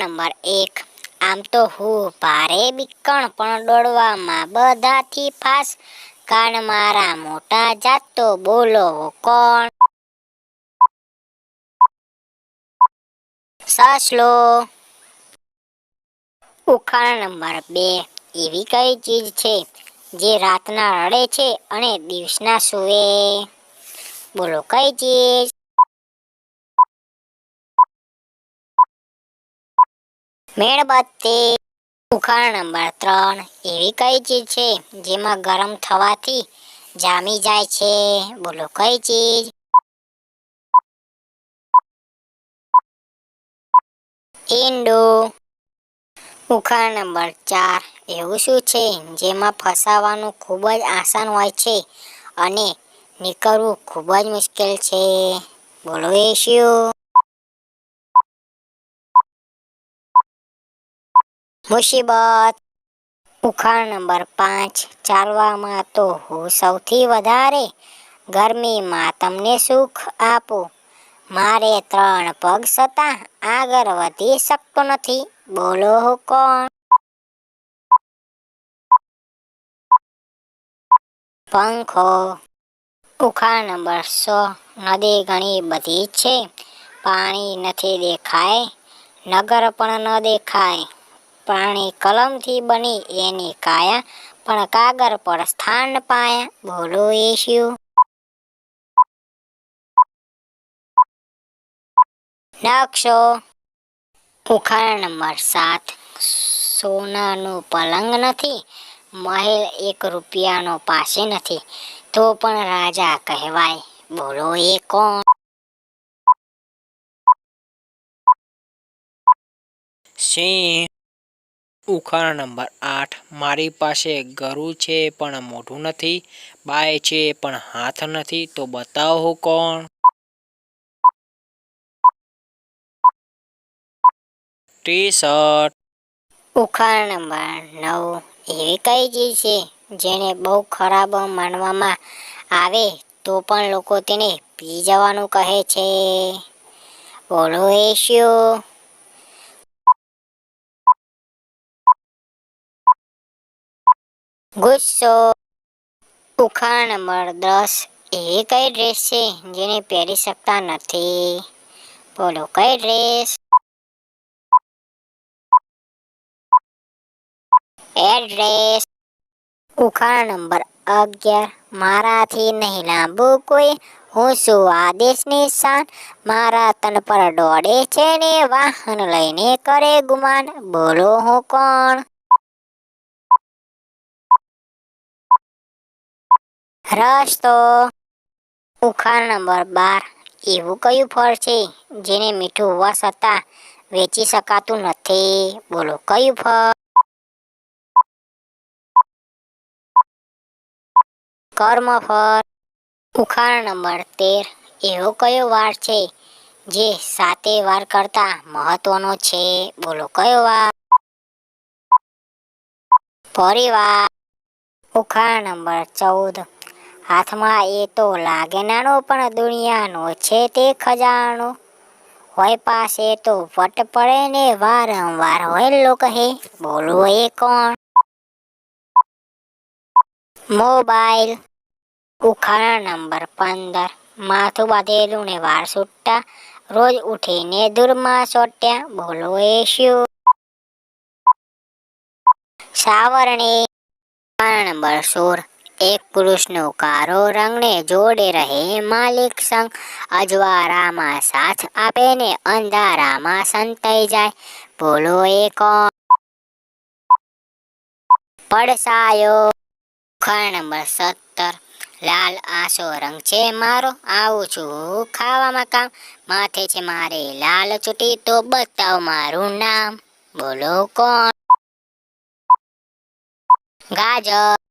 Number એક. આમ તો હું ભારે બીકણ પણ દોડવામાં બધાથી ફાસ. કાન મારા મોટા જાતો બોલો કોણ? સસલો ઉખાણ નંબર બે. એવી કઈ ચીજ છે જે રાતના રડે છે અને દિવસના સૂવે? બોલો કઈ ચીજ? મીણબત્તી, ઉખાણ નંબર ત્રણ એવી કઈ ચીજ છે જેમાં ગરમ થવાથી જામી જાય છે? બોલો કઈ ચીજ? ઈંડો. ઉખાણ નંબર ચાર એવું શું છે જેમાં ફસાવાનું ખૂબ જ આસાન હોય છે અને નીકળવું ખૂબ જ મુશ્કેલ છે? બોલો એ શું મુસીબત. ઉખાણ નંબર પાંચ. ચાલવામાં તો હું સૌથી વધારે ગરમીમાં તમને સુખ આપું. મારે ત્રણ પગ છતાં આગળ વધી શકતો નથી. બોલો કોણ? પંખો. ઉખાણ નંબર સો નદી ઘણી બધી છે. પાણી નથી દેખાય. નગર પણ ન દેખાય. પાણી કલમથી બની એની કાયા, પણ કાગળ પર સ્થાન પાયા. બોલો એ શું નકશો. ઉખાણ નંબર સાત. સોનાનું પલંગ નથી. મહેલ એક રૂપિયાનો પાસે નથી. તો પણ રાજા કહેવાય, બોલો એ કોણ? સિંહ. ઉખાણ નંબર આઠ. મારી પાસે ગરું છે, પણ મોઢું નથી. બાય છે, પણ હાથ નથી. તો બતાવો કોણ? ટી શર્ટ ઉખાણ નંબર નવ. એવી કઈ ચીજ છે જેને બહુ ખરાબ માનવામાં આવે તો પણ લોકો તેને પી જવાનું કહે છે? બોલો એ ગુસ્સો, ઉખાણ નંબર દસ એવી કઈ ડ્રેસ છે જેને પહેરી શકતા નથી? બોલો, કઈ ડ્રેસ એડ્રેસ ઉખાણ નંબર અગિયાર. મારાથી નહીં લાંબુ કોઈ. હું શું આદેશની શાન. મારા તન પર દોડે છે ને વાહન લઈને કરે ગુમાન. બોલો, હું કોણ? રસ્તો. ઉખાણ નંબર બાર. એવું કયું ફળ છે જેને મીઠું હોવા છતાં વેચી શકાતું નથી? બોલો, કયું ફળ? કર્મફળ ઉખાણ નંબર તેર. એવો કયો વાર છે જે સાતે વાર કરતા મહત્વનો છે? બોલો, કયો વાર? પરિવાર. ઉખાણ નંબર ચૌદ. હાથમાં એ તો લાગે નાનો પણ દુનિયાનો છે તે ખજાનો. હોય પાસે તો વટ પડે ને વારંવાર હોય લોકો કહે બોલો એ કોણ? મોબાઈલ. ઉખાણ નંબર પંદર. માથું બાંધેલું ને વાર છૂટા રોજ ઉઠીને દૂરમાં સોટ્યા. બોલો એ શું? સાવરણી. નંબર સોળ. એક પુરુષનો કારો રંગને જોડે રહે માલિક સંગ. અજવારામાં સાથ આપે ને અંધારામાં સંતાઈ જાય. બોલો એ કોણ? પડસાયો. ઉખાણ નંબર સત્તર. લાલ આસો રંગ છે મારો. આવું છું ખાવામાં કામ. માથે છે મારે લાલ ચૂંટી તો બતાવ મારું નામ. બોલો કોણ? ગાજર.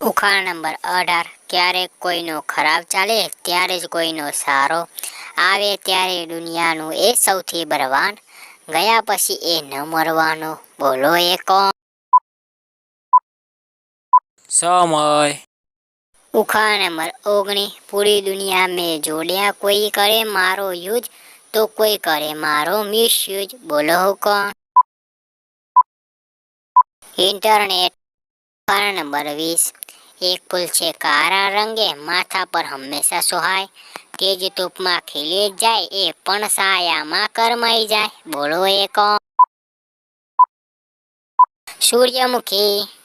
ઉખાણ નંબર અઢાર. ક્યારેક કોઈનો ખરાબ ચાલે ત્યારે જ કોઈનો સારો આવે ત્યારે દુનિયાનું એ સૌથી બળવાન. ગયા પછી એ ન મરવાનો. બોલો એ કોણ? સમય. ઉખાણ નંબર ઓગણી પૂરી દુનિયા મેં જોડ્યા કોઈ કરે મારો યુજ તો કોઈ કરે મારો મિસયુજ બોલો કોણ? ઇન્ટરનેટ ઉદાહરણ નંબર વીસ. એક ફૂલ છે કારા રંગે, માથા પર હંમેશા સોહાય. તેજ તૂપમાં ખીલી જાય, એ પણ સાયામાં કરમાઈ જાય. બોલો એ કોણ? સૂર્યમુખી.